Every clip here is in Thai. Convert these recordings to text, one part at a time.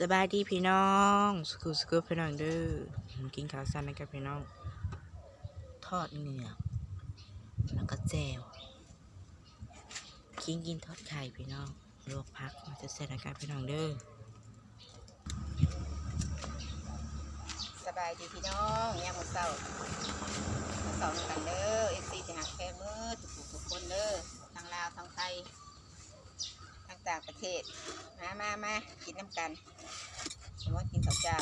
สบายดีพี่น้องสกูสกูพี่น้องเด้อกินข้าวสั้นนะครับพี่น้อง ทอดเนื้อแล้วก็แจวกินกินทอดไข่พี่น้องลวกพักมาจะเสร็จนะครับพี่น้องเด้อสบายดีพี่น้องเนี่ยามมือเศร้ามาสอนกันเด้อเอฟซีที่หักแค่มือทุกทุกคนเด้อทั้งลาวทั้งไทย ต่างประเทศ มามามากินน้ำกันสมมติกินข้าวเจ้า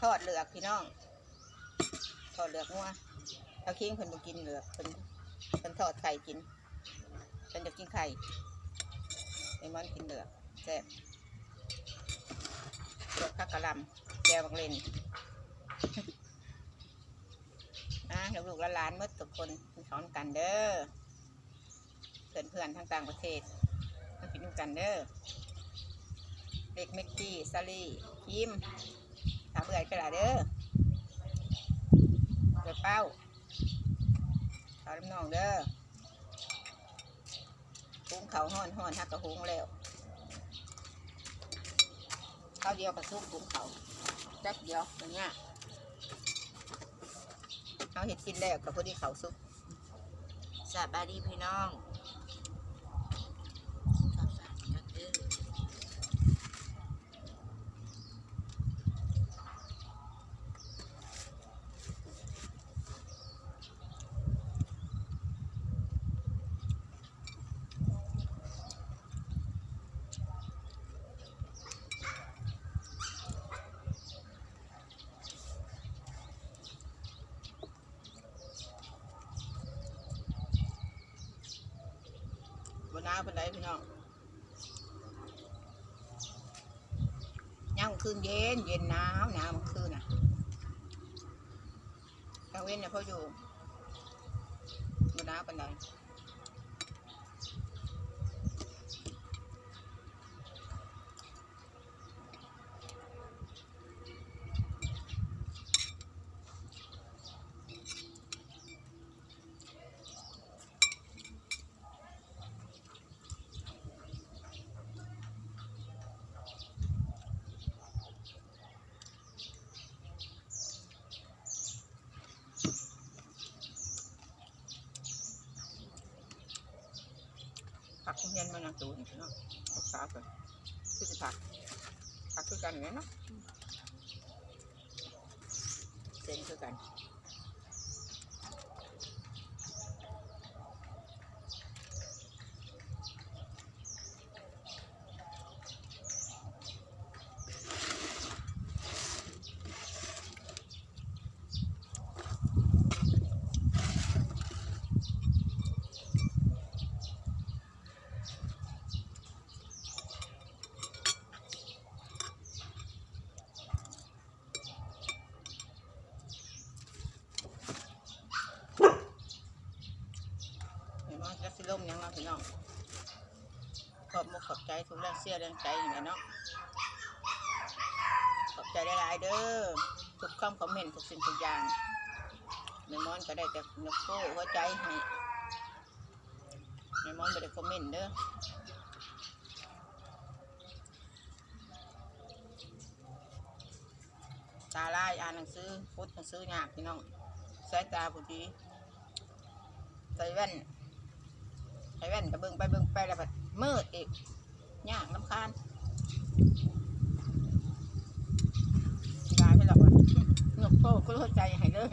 ทอดเหลือกพี่น้อง ทอดเหลือกงัวเอาคิงเพิ่นบ่กินเหลือกเพิ่นเพิ่นทอดไข่กินเพิ่นจะกินไข่ไอมันกินเหลือกแซ่บเหลือกผักกะหล่ำแก้วบังเลนนะลูกๆหลานๆเมื่อทุกคนสอนกันเด้อเพื่อนเพื่อนๆทั้งต่างประเทศ มากินกันเด้อเด็กเมกกี้ซาลี่คิมถามเบื่อไปละเด้อเดือเป้าขาวน้ำนองเด้อหุงเขาห้อนห้อนฮักกระหุงแล้วข้าวเดียวกับซุปหุงเขาจักเดียวอย่างเงี้ยเอาเห็ดกินแล้วกับพอดีเขาซุปสบายดีพี่น้องกินข้าวสั้นกันเด้อ บนน้าเป็นไรพี่น้องย่างคืนเย็น เย็นหนาวหนาวมันคืนน่ะกลางเว้นเนี่ยพ่ออยู่บนน้าเป็นไรผัก เย็นมันยังตูนี่พี่น้องผักสาวกันคือสิผักผักคือกันอย่างนี้เนาะเส้นคือกัน เห็นว่าจะสิลมยังเนาะพี่น้อง ขอบมุกขอบใจทุกแรงเสียแรงใจอย่างไรเนาะขอบใจหลายๆเด้อทุกคำคอมเมนต์ทุกสิ่งทุกอย่างแม่มอนก็ได้แต่นกโก้หัวใจให้แม่มอนไม่ได้คอมเมนต์เด้อตาลายอ่านหนังสือพุทธหนังสือยากพี่น้องสายตาบุดีใส่แว่นใส่แว่นก็เบิ่งไปเบิ่งไปแล้วแบบ มืดอีกยากน้ำคานตายไปหรอกวะหนุกโตก็เข้าใจให้เลย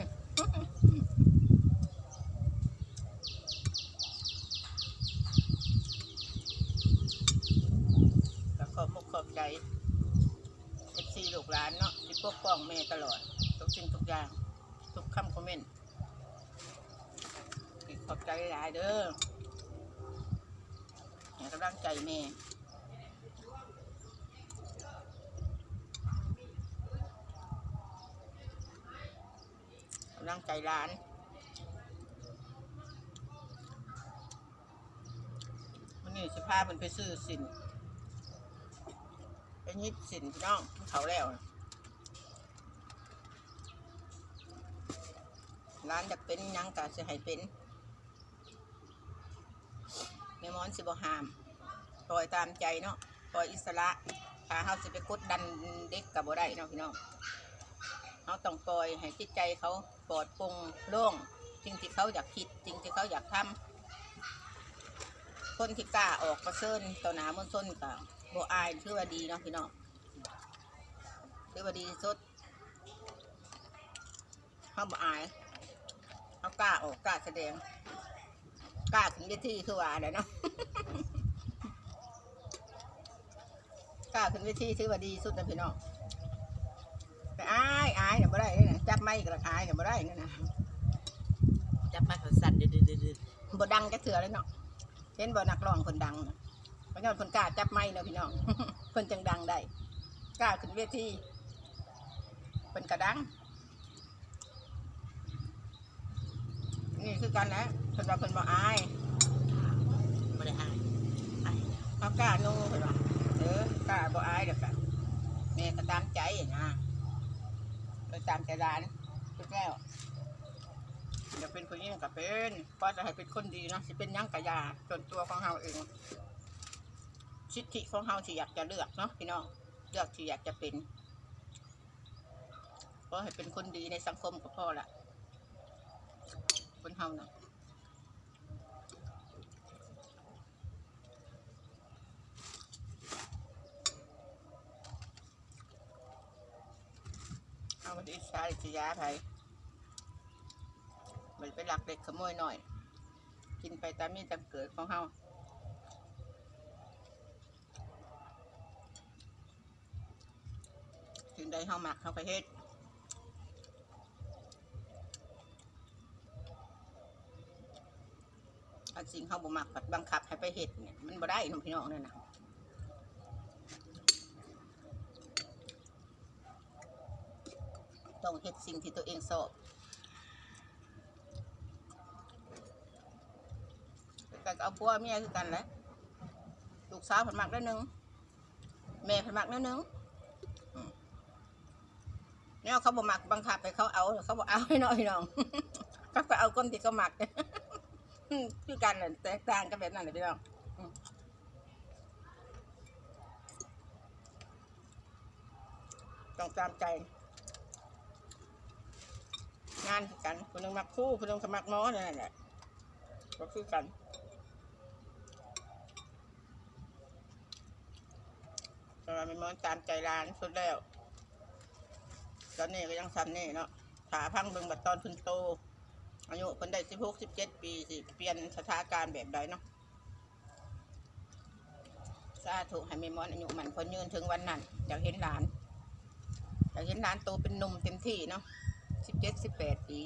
ก็ขอบมุกขอบใจเอฟซีลูกหลานเนาะที่ปกป้องแม่ตลอด ทุกสิ่งทุกอย่าง ทุกคำคอมเมนต์ขอบใจหลายเด้อ ให้กำลังใจแม่กำลังใจร้านวันนี้สิพามันไปซื้อสินเป็นยิบสินพี่น้องเขาแล้วร้านอยากเป็นยังกะสิให้เป็น ม่มอนสิบหามปล่อยตามใจเนาะปล่อยอิสระถ้าเฮาสิไปกดดันเด็กกับบ่ได้เนาะพี่น้องเฮาต้องปล่อยให้จิตใจเขาปลอดโปร่งโล่งสิ่งที่เขาอยากคิดสิ่งที่เขาอยากทำคนที่กล้าออกประเสริญต่อหน้ามนส้นก็บ่อายถือว่าดีเนาะพี่น้องถือว่าดีสุดเฮาบ่อายเฮากล้าออกกล้าแสดง กล้าถึงเวทีคือว่าแหละเนาะ กล้าขึ้นเวทีถือว่าดีสุดนะพี่น้องแต่อายอายเนี่ยบ่ได้เลยนะจับไม้กับอายเนี่ยบ่ได้เนี่ยนะจับมาเขาสั่นเดือดเดือดเดือดบ่ดังจะเถื่อเลยเนาะเห็นบ่นักร้องคนดังน่ะเพราะฉะนั้นคนกล้าจับไม้เนาะพี่น้องเพิ่นจังดังได้กล้าขึ้นเวทีเพิ่นกระดัง นี่คือกันนะ เพิ่นว่าเพิ่นบ่อายไม่ได้อายอายเอากล้านุ่เพิ่นว่าเออกล้าบ่อายเด้อกะแม่ก็ตามใจนะไปตามใจร้านทุกแล้วอยาเป็นคนยิ่งกับเป็นเพราะจะให้เป็นคนดีนะสิเป็นยังกะยาส่วนตัวของเฮาเองสิทธิของเฮาที่อยากจะเลือกเนาะพี่น้องเลือกที่อยากจะเป็นเพราะให้เป็นคนดีในสังคมก็พอละคนเฮานะ เอาดีชายสิยาไผมันไปหลักเด็กขโมยหน่อย กินไปตามมีตามเกิดของเฮาถึงได้เฮาหมักเฮาก็เฮ็ดอันสิ่งเฮาบ่มักปัดบังคับให้ไปเฮ็ดเนี่ยมันบ่ได้น้องพี่น้องนั่นน่ะ ต้องเฮ็ดสิ่งที่ตัวเองชอบกันเอาพัวเมียคือกันแหละลูกสาวผันมักได้หนึ่งแม่ผันมักได้หนึ่งเนี่ยเขาบ่มักบังคับให้เขาเอา เขาบอกเอาให้น้อยน้องเขาก็เอาคนที่เขามักคือกันน่ะแตกต่างกันแบบนั้นเลยพี่น้องต้องตามใจ งานคือกัน คนหนึงมักคู่คนหนึงก็มักน้อนั่นแหละก็คือกันแต่ว่ามันมอนตามใจร้านสุดแล้วตอนนี้ก็ยังซ้ำนี่เนาะขาพังเบิ่งบัดตอนเพิ่นโต อายุเพิ่นได้สิบหกสิบเจ็ดปีสิ เปลี่ยนสถานการณ์แบบใดเนาะสาธุให้ม่มอนอายุมันคนยืนถึงวันนั้นอยากเห็นหลานอยากเห็นหลานโตเป็นหนุ่มเต็มที่เนาะ สิบเจ็ดสิบแปดปี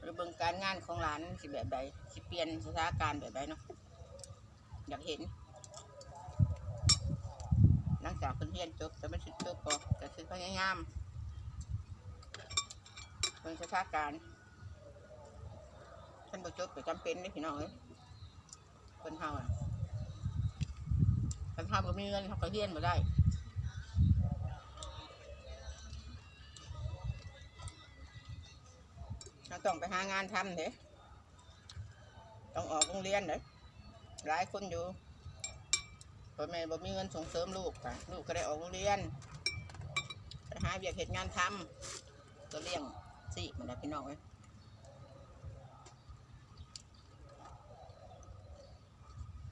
หรือเบิ่งการงานของหลานสิแบบใดสิเปลี่ยนสถานการณ์แบบใดเนาะอยากเห็นหลังจากเพิ่นเรียนจบแต่ไม่สิจบก็ก็คือพยายามเป็นสถานการณ์ท่านบ่จบก็จำเป็นเด้พี่น้องเอ้ยเพิ่นเฮาอะเพิ่นเฮาบ่มีเงินเขาก็เรียนบ่ได้ ต้องไปหางานทำเด้ต้องออกโรงเรียนเด้หลายคนอยู่พ่อแม่บ่มีเงินส่งเสริมลูกค่ะลูกก็ได้ออกโรงเรียนไปหาเวียกเหตุงานทำก็เลี้ยงสิมันนะพี่น้องเอ้ย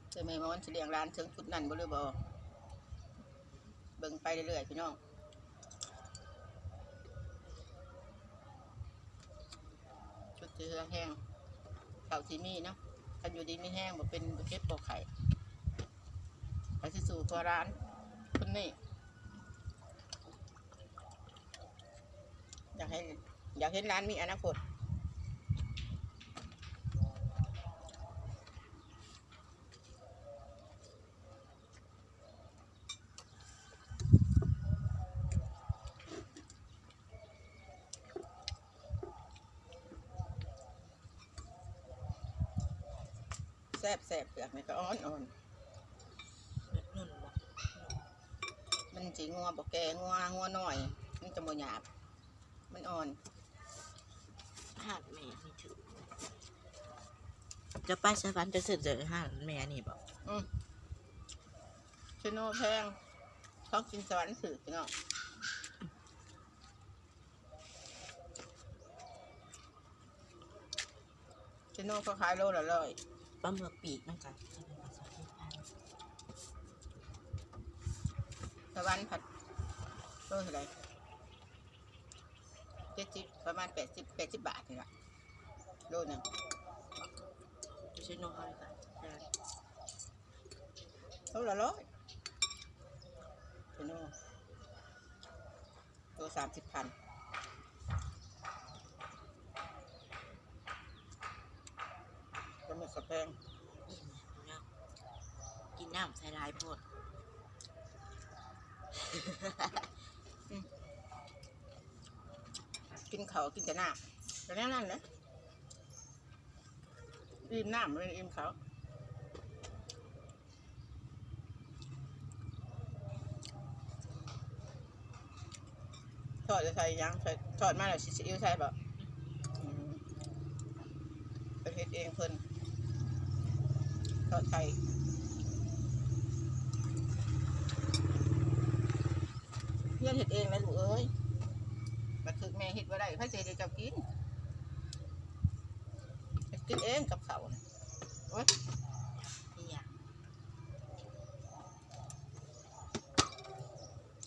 เจอแม่มาวันสิเลี้ยงร้านถึงจุดนั้นบ่หรือบ่เบิ่งไปเรื่อยๆพี่น้องชุด เสื้อแห้งเข่าสีมีเนาะกันอยู่ดีไม่แห้งบ่เป็นบ่เก็บบ่ไข่ไปที่สู่ตัวร้านคนนี้อยากให้อยากเห็นร้านมีอนาคตแซ่บแซ่บเปลือกนี่ก็อ่อนอ่อน นุ่นบอก มัน สีงัวบอกแกงัวงัวหน่อย มันจะโมหยาบ มันอ่อนหาดแม่นี่ถือจะไปสวรรค์จะเสร็จเจอหาดแม่นี่บอกอืมชิโนแพงเขากินสวรรค์ถือพี่น้องชิโน่เขาขายโลละร้อยปลาหมึกปีกมันกันจะเป็นภาษาที่พัน สวรรค์ผัดโลเท่าไหร่เจ็ดสิบประมาณแปดสิบแปดสิบบาทนี่แหละโลหนึ่งชื่อน้องอะไรกันโลละร้อยชิโน่โลสามสิบพันก็ไม่สะแพงอิ่มเนี่ยกินน้ำใส่ลายโพด กินเขากินแต่น้ำแต่แน่นั่นนะอิ่มน้ำไม่ได้อิ่มเขาทอดจะใส่ยังใส่ทอดมาแล้วซีอิ๊วใส่บบเป็นเฮ็ดเองเพิ่นทอดไข่ พื่อนเฮ็ดเองนะลูกเอ้ยบัดถึกแม่เฮ็ดบ่ได้พระเจได้เจ้ากินกินเองกับเขาวน่ะโอ๊ยนี่อย่า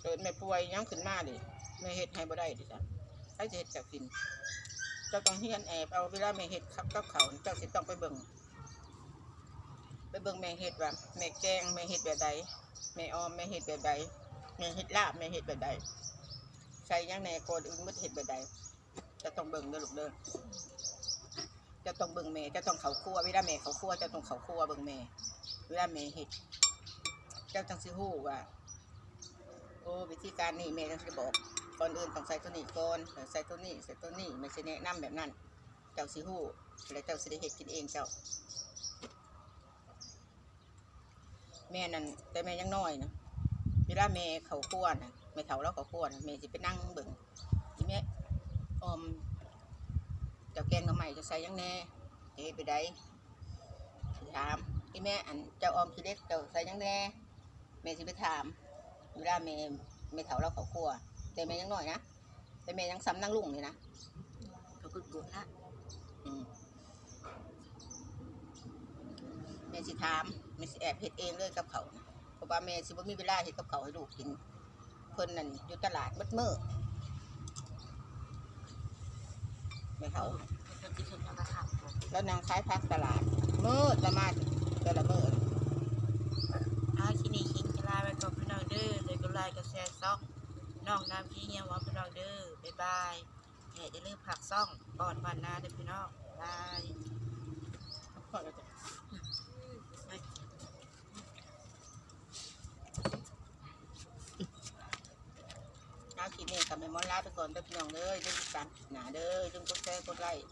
เกิดแม่ป่วยยังขึ้นมาดิแม่เฮ็ดให้บ่ได้ดิจ้ะพระเจเฮ็ดจ้ากินเจ้าต้องเฮียนแอบเอาเวลาแม่เฮ็ดครับกับเขาเจ้าสิต้องไปเบิ่งไปเบิ่งแม่เฮ็ดว่าแม่แกงแม่เฮ็ดแบบใดแม่ออมแม่เฮ็ดแบบใด แม่เฮ็ดลาบแม่เฮ็ดแบบใดใส่ยังแหน่ก่อนอื่นบ่เฮ็ดแบบใดจะต้องเบิ่งเด้อลูกเด้อจะต้องเบิ่งแม่จะต้องเขาครัวเวลาแม่เขาครัวจะต้องเขาครัวเบิ่งแม่เวลาแม่เฮ็ดเจ้าจังสิฮู้ว่าโอ้วิธีการนี่แม่จังสิบอกก่อนอื่นต้องใส่ตัวนี้ก่อนใส่ตัวนี้ใส่ตัวนี้ไม่ใช่แนะนำแบบนั้นเจ้าสิฮู้แล้วเจ้าสิได้เฮ็ดกินเองเจ้าแม่นั่นแต่แม่ยังน้อยนะ ลาแม่เขาครัวนะแม่เฒ่าแล้วเขาครัวนะแม่สิไปนั่งเบิ่งอีแม่อมเจ้าแกงหน่อไม้จะใส่ยังแน่จะเฮ็ดไปได้ถามอีแม่อันเจ้าออมขี้เล็กเจ้าใส่ยังแน่แม่สิไปถามเวลาแม่แม่เฒ่าเราเขาครัวแต่แม่ยังหน้อยนะแต่แม่ยังซ้ำนั่งลุงนี่นะเขาก็กดละอืมแม่สิถามแม่สิแอบเฮ็ดเองเลยกับเขานะ เพราะว่าแม่สิบ่มีเวลาเฮ็ดกับเขาให้ลูกกิน เพิ่นนั่นอยู่ตลาดเบิดมื้อแม่เขาแล้วนางขายผักตลาดมื้อละมาแต่ละมื้อาคินี่คิงจะลาไปก่อนพี่น้องเด้อเลยก็ไลค์ก็แชร์ซ่องน้องน้ำขี้เงี้ยว่าพี่น้องเด้อบ๊ายบายแม่จะลืมผักซ่องก่อนวันหน้าเด้อพี่น้องบาย พอแล้วจ้ะเอาคลิปนี้กับแม่มอนลา ไปก่อนเด้อพี่น้องเด้ออย่มติดตามหนาเด้อจุ่มกดแชร์กดไลค์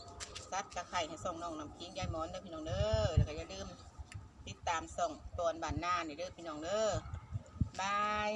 ซัดตะไคร้ให้ส่องน้องน้ำกิ้งยายมอนเด้อพี่น้องเด้อแล้วก็อย่าลืมติดตามส่องตอนบ้านหน้านี่เด้อพี่น้องเด้อบาย